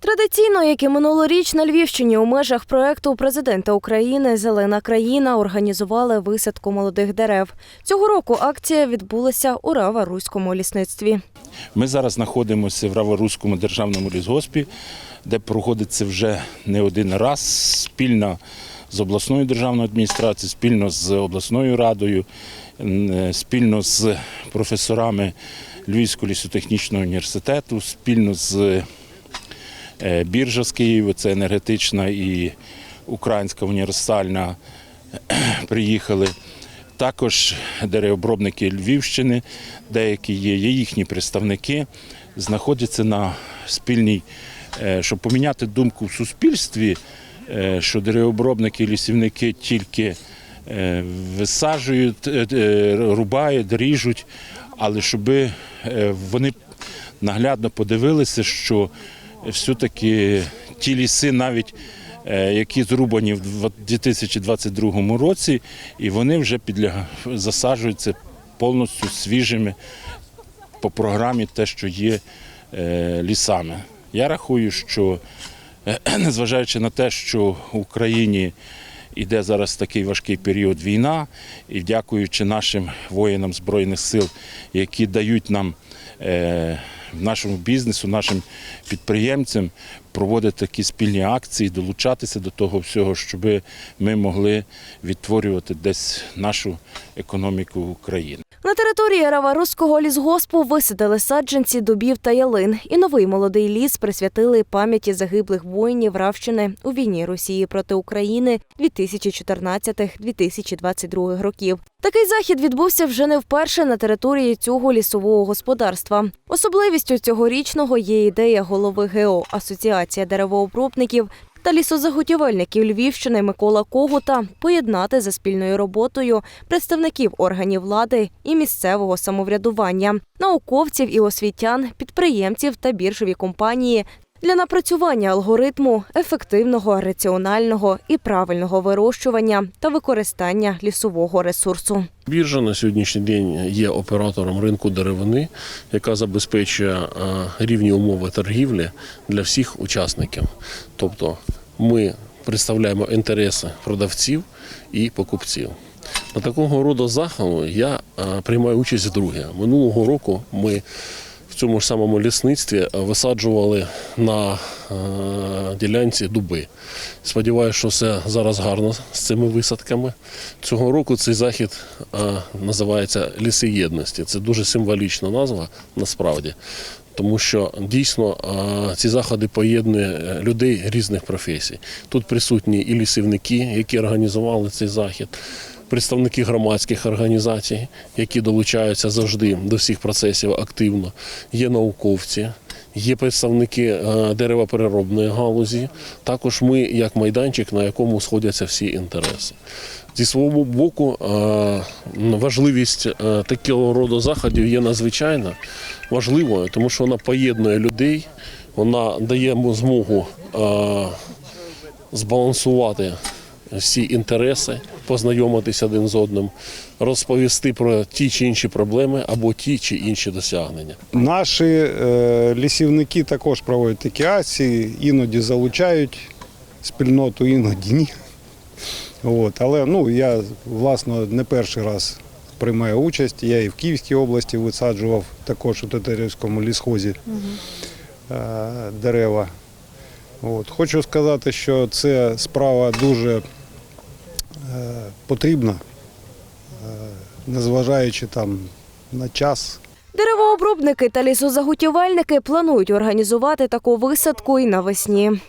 Традиційно, як і минулоріч на Львівщині, у межах проекту президента України Зелена країна організували висадку молодих дерев. Цього року акція відбулася у Рава-Руському лісництві. Ми зараз знаходимося в Раворуському державному лісгоспі, де проводиться вже не один раз спільно з обласною державною адміністрацією, спільно з обласною радою, спільно з професорами Львівського лісотехнічного університету, спільно з е, біржа з Києва, це енергетична і українська універсальна приїхали. Також деревообробники Львівщини, деякі є, є їхні представники, знаходяться на спільній, е, щоб поміняти думку в суспільстві, е, що деревообробники і лісівники тільки е, висаджують, е, е, рубають, ріжуть, але щоб е, вони наглядно подивилися, що все-таки ті ліси навіть е, які зрубані в 2022 році, і вони вже підляга... засаджуються повністю свіжими по програмі те, що є е, лісами. Я рахую, що е, незважаючи на те, що в Україні іде зараз такий важкий період війна, і дякуючи нашим воїнам Збройних сил, які дають нам е, нашому бізнесу, нашим підприємцям проводити такі спільні акції, долучатися до того всього, щоб ми могли відтворювати десь нашу економіку України. На території Рава-Руського лісгоспу висадили саджанці дубів та ялин, і новий молодий ліс присвятили пам'яті загиблих воїнів Равщини у війні Росії проти України 2014-2022 років. Такий захід відбувся вже не вперше на території цього лісового господарства. Особливістю цьогорічного є ідея голови ГЕО Асоціація деревообробників та лісозаготівельників Львівщини Микола Когута поєднати за спільною роботою представників органів влади і місцевого самоврядування, науковців і освітян, підприємців та біржові компанії для напрацювання алгоритму ефективного, раціонального і правильного вирощування та використання лісового ресурсу. Біржа на сьогоднішній день є оператором ринку деревини, яка забезпечує е, рівні умови торгівлі для всіх учасників. Тобто ми представляємо інтереси продавців і покупців. На такого роду заходу я приймаю участь вдруге. Минулого року ми в цьому ж самому лісництві висаджували на ділянці дуби. Сподіваюся, що все зараз гарно з цими висадками. Цього року цей захід називається Ліси єдності. Це дуже символічна назва насправді. Тому що дійсно е, ці заходи поєднує е, людей різних професій. Тут присутні і лісівники, які організували цей захід, представники громадських організацій, які долучаються завжди до всіх процесів активно. Є науковці, є представники е, деревопереробної галузі. Також ми як майданчик, на якому сходяться всі інтереси. Зі свого боку, е, важливість е, такого роду заходів є надзвичайно важливою, тому що вона поєднує людей, вона дає змогу збалансувати всі інтереси, познайомитися один з одним, розповісти про ті чи інші проблеми або ті чи інші досягнення. Наші е, лісівники також проводять такі акції, іноді залучають спільноту, іноді ні. От. Але ну, я власне не перший раз приймаю участь. Я і в Київській області висаджував також у Тетерівському лісхозі е, дерева. От. Хочу сказати, що це справа дуже е, потрібна, е, незважаючи там на час. Деревообробники та лісозаготівельники планують організувати таку висадку і навесні.